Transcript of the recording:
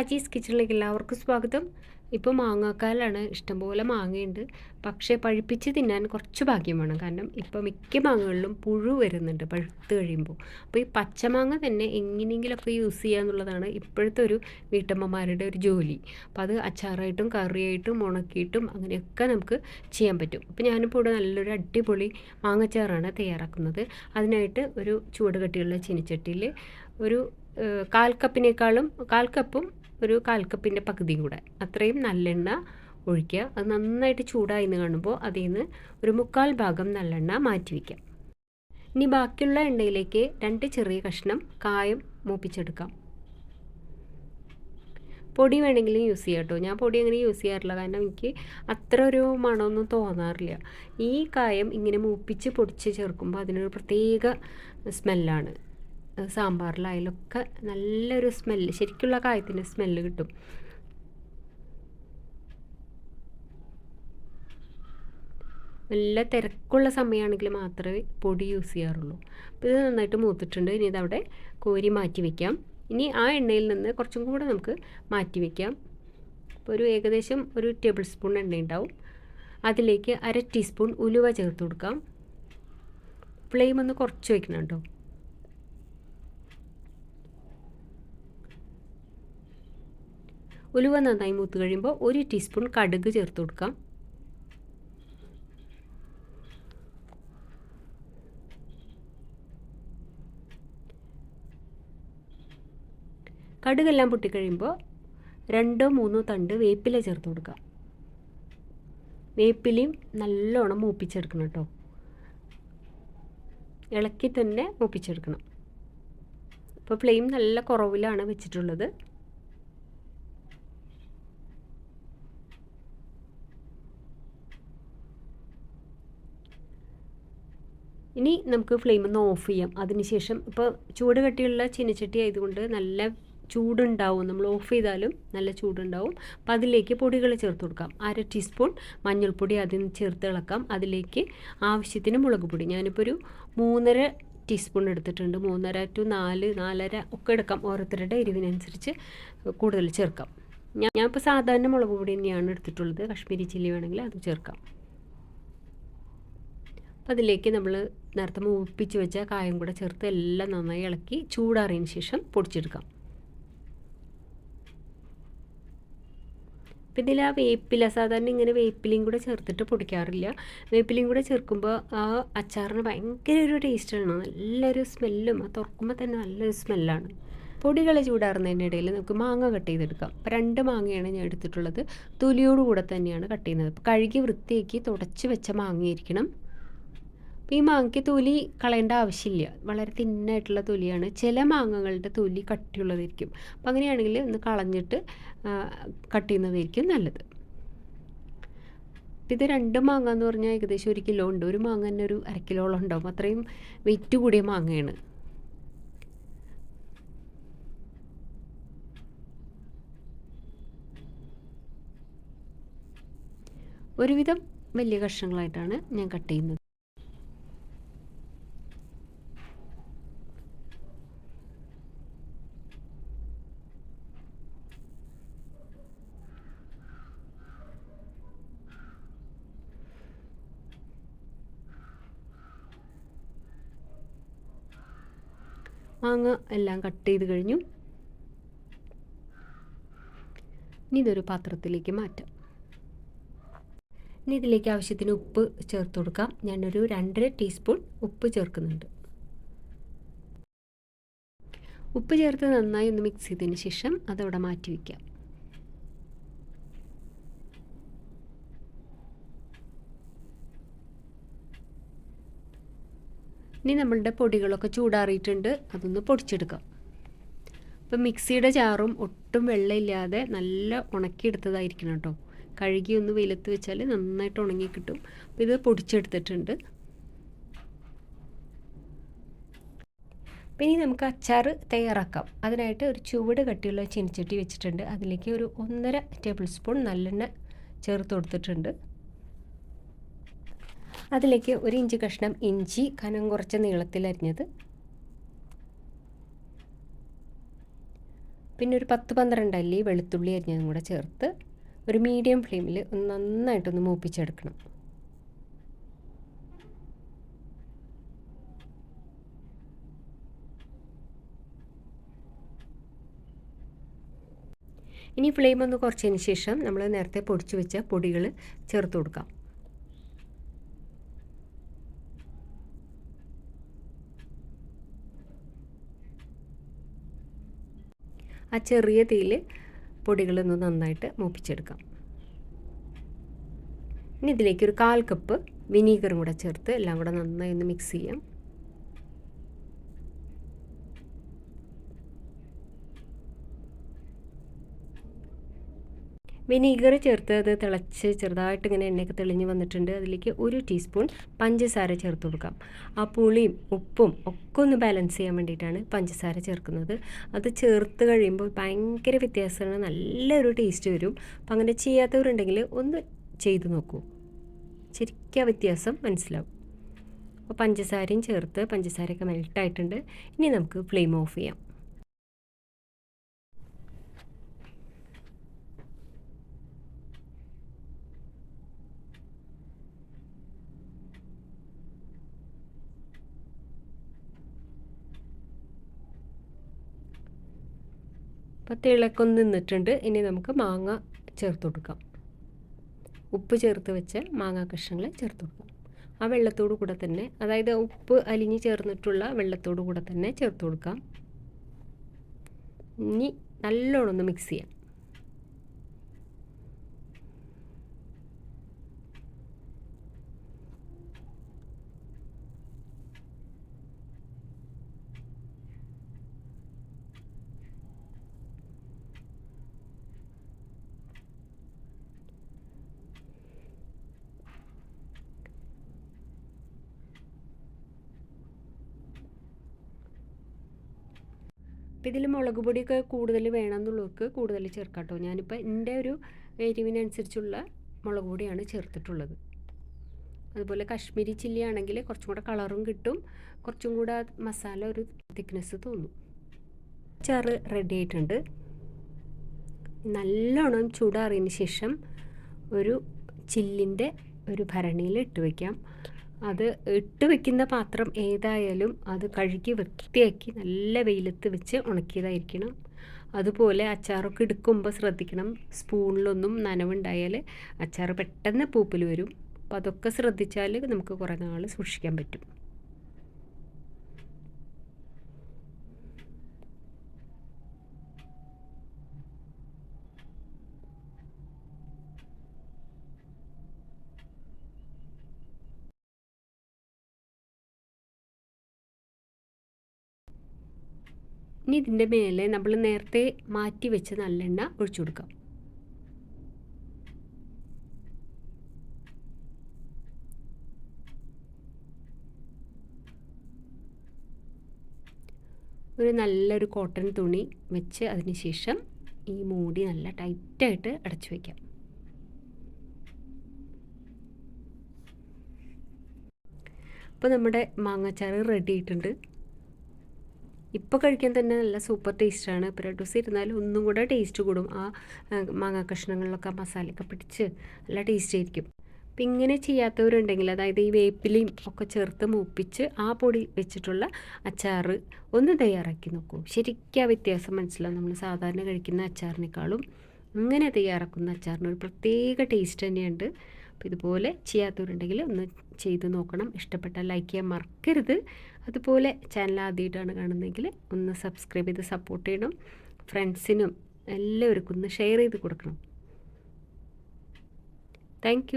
ഷാജീസ് കിച്ചണിലേക്ക് എല്ലാവർക്കും സ്വാഗതം. ഇപ്പോൾ മാങ്ങാക്കാലാണ് ഇഷ്ടംപോലെ മാങ്ങയുണ്ട്. പക്ഷേ പഴുപ്പിച്ച് തിന്നാൻ കുറച്ച് ഭാഗ്യം വേണം. കാരണം ഇപ്പോൾ മിക്ക മാങ്ങകളിലും പുഴു വരുന്നുണ്ട് പഴുത്ത് കഴിയുമ്പോൾ. അപ്പോൾ ഈ പച്ചമാങ്ങ തന്നെ എങ്ങനെയെങ്കിലുമൊക്കെ യൂസ് ചെയ്യുക എന്നുള്ളതാണ് ഇപ്പോഴത്തെ ഒരു വീട്ടമ്മമാരുടെ ഒരു ജോലി. അപ്പോൾ അത് അച്ചാറായിട്ടും കറിയായിട്ടും ഉണക്കിയിട്ടും അങ്ങനെയൊക്കെ നമുക്ക് ചെയ്യാൻ പറ്റും. അപ്പോൾ ഞാനിപ്പോൾ ഇവിടെ നല്ലൊരു അടിപൊളി മാങ്ങച്ചാറാണ് തയ്യാറാക്കുന്നത്. അതിനായിട്ട് ഒരു ചൂട് കട്ടിയുള്ള ചീനിച്ചട്ടിയിൽ ഒരു കാൽ കപ്പിനേക്കാളും കാൽ കപ്പും ഒരു കാൽ കപ്പിന്റെ പകുതിയും കൂടെ. അത്രയും നല്ലെണ്ണ ഒഴിക്കുക. അത് നന്നായിട്ട് ചൂടായി എന്ന് കാണുമ്പോൾ അതിൽ നിന്ന് ഒരു മുക്കാൽ ഭാഗം നല്ലെണ്ണ മാറ്റി വയ്ക്കാം ഇനി ബാക്കിയുള്ള എണ്ണയിലേക്ക് രണ്ട് ചെറിയ കഷ്ണം കായം മൂപ്പിച്ചെടുക്കാം. പൊടി വേണമെങ്കിലും യൂസ് ചെയ്യാം കേട്ടോ. ഞാൻ പൊടി അങ്ങനെ യൂസ് ചെയ്യാറില്ല. കാരണം എനിക്ക് അത്ര ഒരു മണമൊന്നും തോന്നാറില്ല. ഈ കായം ഇങ്ങനെ മൂപ്പിച്ച് പൊടിച്ച് ചേർക്കുമ്പോൾ അതിനൊരു പ്രത്യേക സ്മെല്ലാണ്. സാമ്പാറിലായാലൊക്കെ നല്ലൊരു സ്മെല്ല് ശരിക്കുള്ള കായത്തിന്റെ സ്മെല്ല് കിട്ടും. നല്ല തിരക്കുള്ള സമയമാണെങ്കിൽ മാത്രമേ പൊടി യൂസ് ചെയ്യാറുള്ളൂ. അപ്പോൾ ഇത് നന്നായിട്ട് മൂത്തിട്ടുണ്ട്. ഇനി ഇതവിടെ കോരി മാറ്റി വയ്ക്കാം ഇനി ആ എണ്ണയിൽ നിന്ന് കുറച്ചും കൂടെ നമുക്ക് മാറ്റി വയ്ക്കാം അപ്പോൾ ഒരു ഏകദേശം ഒരു ടേബിൾ സ്പൂൺ എണ്ണ ഉണ്ടാവും അതിലേക്ക് അര ടീസ്പൂൺ ഉലുവ ചേർത്ത് കൊടുക്കാം. ഫ്ലെയിം ഒന്ന് കുറച്ച് വയ്ക്കണം കേട്ടോ. ഉലുവ നന്നായി മൂത്ത് കഴിയുമ്പോൾ ഒരു ടീസ്പൂൺ കടുക് ചേർത്ത് കൊടുക്കാം. കടുകെല്ലാം പൊട്ടിക്കഴിയുമ്പോൾ രണ്ടോ മൂന്നോ തണ്ട് വേപ്പില ചേർത്ത് കൊടുക്കാം. വേപ്പിലയും നല്ലോണം മൂപ്പിച്ചെടുക്കണം കേട്ടോ. ഇളക്കി തന്നെ മൂപ്പിച്ചെടുക്കണം. ഇപ്പോൾ ഫ്ലെയിം നല്ല കുറവിലാണ് വെച്ചിട്ടുള്ളത്. ഇനി നമുക്ക് ഫ്ലെയിം ഒന്ന് ഓഫ് ചെയ്യാം. അതിനുശേഷം ഇപ്പോൾ ചൂട് കട്ടിയുള്ള ചീനച്ചട്ടി ആയതുകൊണ്ട് നല്ല ചൂടുണ്ടാവും. നമ്മൾ ഓഫ് ചെയ്താലും നല്ല ചൂടുണ്ടാവും. അപ്പോൾ അതിലേക്ക് പൊടികൾ ചേർത്ത് കൊടുക്കാം. അര ടീസ്പൂൺ മഞ്ഞൾപ്പൊടി അതിന് ചേർത്ത് ഇളക്കാം. അതിലേക്ക് ആവശ്യത്തിന് മുളക് പൊടി. ഞാനിപ്പോൾ ഒരു മൂന്നര ടീസ്പൂൺ എടുത്തിട്ടുണ്ട്. മൂന്നര ടു നാല് നാലര ഒക്കെ എടുക്കാം. ഓരോരുത്തരുടെ എരിവിനനുസരിച്ച് കൂടുതൽ ചേർക്കാം. ഞാൻ ഞാനിപ്പോൾ സാധാരണ മുളക് പൊടി തന്നെയാണ് എടുത്തിട്ടുള്ളത്. കാശ്മീരി ചില്ലി വേണമെങ്കിൽ അത് ചേർക്കാം. അതിലേക്ക് നമ്മൾ നേരത്തെ മൂപ്പിച്ച് വെച്ച കായം കൂടെ ചേർത്ത് എല്ലാം നന്നായി ഇളക്കി ചൂടാറിയതിന് ശേഷം പൊടിച്ചെടുക്കാം. പിന്നെ ഇതിൽ ആ വേപ്പില സാധാരണ ഇങ്ങനെ വേപ്പിലയും കൂടെ ചേർത്തിട്ട് പൊടിക്കാറില്ല. വേപ്പിലയും കൂടെ ചേർക്കുമ്പോൾ ആ അച്ചാറിന് ഭയങ്കര ഒരു ടേസ്റ്റാണ് നല്ലൊരു സ്മെല്ലും അത് തുറക്കുമ്പോൾ തന്നെ നല്ലൊരു സ്മെല്ലാണ് പൊടികൾ ചൂടാറുന്നതിന്റെ ഇടയിൽ നമുക്ക് മാങ്ങ കട്ട് ചെയ്തെടുക്കാം. അപ്പോൾ രണ്ട് മാങ്ങയാണ് ഞാൻ എടുത്തിട്ടുള്ളത്. തൊലിയോടുകൂടെ തന്നെയാണ് കട്ട് ചെയ്യുന്നത്. കഴുകി വൃത്തിയാക്കി തുടച്ച് വെച്ച മാങ്ങയായിരിക്കണം. അപ്പോൾ ഈ മാങ്ങയ്ക്ക് തൊലി കളയേണ്ട ആവശ്യമില്ല. വളരെ തിന്നായിട്ടുള്ള തൊലിയാണ്. ചില മാങ്ങകളുടെ തൊലി കട്ടിയുള്ളതായിരിക്കും. അപ്പം അങ്ങനെയാണെങ്കിൽ ഒന്ന് കളഞ്ഞിട്ട് കട്ട് ചെയ്യുന്നതായിരിക്കും നല്ലത്. ഇത് രണ്ട് മാങ്ങ എന്ന് പറഞ്ഞാൽ ഏകദേശം ഒരു കിലോ ഉണ്ട്. ഒരു മാങ്ങ തന്നെ ഒരു അര കിലോളം ഉണ്ടാവും. അത്രയും വെയിറ്റ് കൂടിയ മാങ്ങയാണ്. ഒരുവിധം വലിയ കഷ്ണങ്ങളായിട്ടാണ് ഞാൻ കട്ട് ചെയ്യുന്നത്. മാങ്ങ എല്ലാം കട്ട് ചെയ്ത് കഴിഞ്ഞു. ഇനി ഇതൊരു പാത്രത്തിലേക്ക് മാറ്റാം. ഇനി ഇതിലേക്ക് ആവശ്യത്തിന് ഉപ്പ് ചേർത്ത് കൊടുക്കാം. ഞാനൊരു രണ്ടര ടീസ്പൂൺ ഉപ്പ് ചേർക്കുന്നുണ്ട്. ഉപ്പ് ചേർത്ത് നന്നായി ഒന്ന് മിക്സ് ചെയ്തതിന് ശേഷം അതവിടെ മാറ്റി വയ്ക്കാം. ഇനി നമ്മളുടെ പൊടികളൊക്കെ ചൂടാറിയിട്ടുണ്ട് അതൊന്ന് പൊടിച്ചെടുക്കാം. അപ്പോൾ മിക്സിയുടെ ചാറും ഒട്ടും വെള്ളമില്ലാതെ നല്ല ഉണക്കിയെടുത്തതായിരിക്കണം കേട്ടോ. കഴുകി ഒന്ന് വെയിലത്ത് വെച്ചാൽ നന്നായിട്ട് ഉണങ്ങി കിട്ടും. അപ്പോൾ ഇത് പൊടിച്ചെടുത്തിട്ടുണ്ട്. പിന്നെ നമുക്ക് അച്ചാർ തയ്യാറാക്കാം. അതിനായിട്ട് ഒരു ചുവട് കട്ടിയുള്ള ചീനിച്ചട്ടി വെച്ചിട്ടുണ്ട്. അതിലേക്ക് ഒരു ഒന്നര ടേബിൾ സ്പൂൺ നല്ലെണ്ണ ചേർത്ത് കൊടുത്തിട്ടുണ്ട്. അതിലേക്ക് ഒരു ഇഞ്ച് കഷ്ണം ഇഞ്ചി കനം കുറച്ച് നീളത്തിൽ അരിഞ്ഞത്. പിന്നെ ഒരു പത്ത് പന്ത്രണ്ട് അല്ലി വെളുത്തുള്ളി അരിഞ്ഞതും കൂടെ ചേർത്ത് ഒരു മീഡിയം ഫ്ലെയിമിൽ ഒന്ന് നന്നായിട്ടൊന്ന് മൂപ്പിച്ചെടുക്കണം. ഇനി ഫ്ലെയിം ഒന്ന് കുറച്ചതിന് ശേഷം നമ്മൾ നേരത്തെ പൊടിച്ചു വെച്ച പൊടികൾ ചേർത്ത് കൊടുക്കാം. ആ ചെറിയ തീയിൽ പൊടികളൊന്ന് നന്നായിട്ട് മൂപ്പിച്ചെടുക്കാം. ഇനി ഇതിലേക്ക് ഒരു കാൽ കപ്പ് വിനീഗറും കൂടെ ചേർത്ത് എല്ലാം കൂടെ നന്നായി ഒന്ന് മിക്സ് ചെയ്യാം. വിനീഗർ ചേർത്ത് അത് തിളച്ച് ചെറുതായിട്ട് ഇങ്ങനെ എണ്ണയൊക്കെ തെളിഞ്ഞ് വന്നിട്ടുണ്ട്. അതിലേക്ക് ഒരു ടീസ്പൂൺ പഞ്ചസാര ചേർത്ത് കൊടുക്കാം. ആ പുളിയും ഉപ്പും ഒക്കെ ഒന്ന് ബാലൻസ് ചെയ്യാൻ വേണ്ടിയിട്ടാണ് പഞ്ചസാര ചേർക്കുന്നത്. അത് ചേർത്ത് കഴിയുമ്പോൾ ഭയങ്കര വ്യത്യാസമാണ്. നല്ലൊരു ടേസ്റ്റ് വരും. അപ്പം അങ്ങനെ ചെയ്യാത്തവരുണ്ടെങ്കിൽ ഒന്ന് ചെയ്ത് നോക്കൂ. ശരിക്കും വ്യത്യാസം മനസ്സിലാവും. അപ്പോൾ പഞ്ചസാരയും ചേർത്ത് പഞ്ചസാരയൊക്കെ മെൽട്ടായിട്ടുണ്ട് ഇനി നമുക്ക് ഫ്ലെയിം ഓഫ് ചെയ്യാം. അപ്പോൾ തിളക്കം നിന്നിട്ടുണ്ട്. ഇനി നമുക്ക് മാങ്ങ ചേർത്ത് കൊടുക്കാം. ഉപ്പ് ചേർത്ത് വെച്ച മാങ്ങ കഷ്ണങ്ങൾ ചേർത്ത് കൊടുക്കാം. ആ വെള്ളത്തോടു കൂടെ തന്നെ അതായത് ഉപ്പ് അലിഞ്ഞ് ചേർന്നിട്ടുള്ള വെള്ളത്തോടു കൂടെ തന്നെ ചേർത്ത് കൊടുക്കാം. ഇനി നല്ലോണം ഒന്ന് മിക്സ് ചെയ്യാം. അപ്പോൾ ഇതിൽ മുളക് പൊടിയൊക്കെ കൂടുതൽ വേണമെന്നുള്ളവർക്ക് കൂടുതൽ ചേർക്കാം കേട്ടോ. ഞാനിപ്പോൾ എന്റെ ഒരു എരിവിനനുസരിച്ചുള്ള മുളക് പൊടിയാണ് ചേർത്തിട്ടുള്ളത്. അതുപോലെ കാശ്മീരി ചില്ലി ആണെങ്കിൽ കുറച്ചും കൂടെ കളറും കിട്ടും. കുറച്ചും കൂടെ മസാല ഒരു തിക്നെസ് തോന്നും. ചാറ് റെഡി ആയിട്ടുണ്ട്. നല്ലോണം ചൂടാറിയതിന് ശേഷം ഒരു ചില്ലിന്റെ ഒരു ഭരണിയിൽ ഇട്ട് വയ്ക്കാം അത് ഇട്ട് വെക്കുന്ന പാത്രം ഏതായാലും അത് കഴുകി വൃത്തിയാക്കി നല്ല വെയിലത്ത് വെച്ച് ഉണക്കിയതായിരിക്കണം. അതുപോലെ അച്ചാറൊക്കെ എടുക്കുമ്പോൾ ശ്രദ്ധിക്കണം. സ്പൂണിലൊന്നും നനവുണ്ടായാൽ അച്ചാർ പെട്ടെന്ന് പൂപ്പിൽ വരും. അപ്പോൾ അതൊക്കെ ശ്രദ്ധിച്ചാൽ നമുക്ക് കുറേ നാൾ സൂക്ഷിക്കാൻ പറ്റും. ഇനി ഇതിന്റെ മേലെ നമ്മൾ നേരത്തെ മാറ്റി വെച്ച നല്ലെണ്ണ ഒഴിച്ചു കൊടുക്കാം. ഒരു നല്ലൊരു കോട്ടൺ തുണി വെച്ച് അതിന് ശേഷം ഈ മൂടി നല്ല ടൈറ്റായിട്ട് അടച്ചു വയ്ക്കാം അപ്പോൾ നമ്മുടെ മാങ്ങാച്ചാറ് റെഡി ആയിട്ടുണ്ട്. ഇപ്പോൾ കഴിക്കാൻ തന്നെ നല്ല സൂപ്പർ ടേസ്റ്റാണ് ഇപ്പോൾ രണ്ട് ദിവസം ഇരുന്നാലും ഒന്നും കൂടെ ടേസ്റ്റ് കൂടും. ആ മാങ്ങ കഷ്ണങ്ങളിലൊക്കെ മസാലയൊക്കെ പിടിച്ച് നല്ല ടേസ്റ്റ് ആയിരിക്കും. അപ്പം ഇങ്ങനെ ചെയ്യാത്തവരുണ്ടെങ്കിൽ അതായത് ഈ വേപ്പിലയും ഒക്കെ ചേർത്ത് മൂപ്പിച്ച് ആ പൊടി വെച്ചിട്ടുള്ള അച്ചാറ് ഒന്ന് തയ്യാറാക്കി നോക്കൂ. ശരിക്കും ആ വ്യത്യാസം മനസ്സിലാവും. നമ്മൾ സാധാരണ കഴിക്കുന്ന അച്ചാറിനേക്കാളും ഇങ്ങനെ തയ്യാറാക്കുന്ന അച്ചാറിന് ഒരു പ്രത്യേക ടേസ്റ്റ് തന്നെയുണ്ട്. അപ്പോൾ ഇതുപോലെ ചെയ്യാത്തവരുണ്ടെങ്കിൽ ഒന്ന് ചെയ്ത് നോക്കണം. ഇഷ്ടപ്പെട്ടാൽ ലൈക്ക് ചെയ്യാൻ മറക്കരുത്. അതുപോലെ ചാനൽ ആദ്യമായിട്ടാണ് കാണുന്നതെങ്കിൽ ഒന്ന് സബ്സ്ക്രൈബ് ചെയ്ത് സപ്പോർട്ട് ചെയ്യണം. ഫ്രണ്ട്സിനും എല്ലാവർക്കും ഒന്ന് ഷെയർ ചെയ്ത് കൊടുക്കണം. താങ്ക്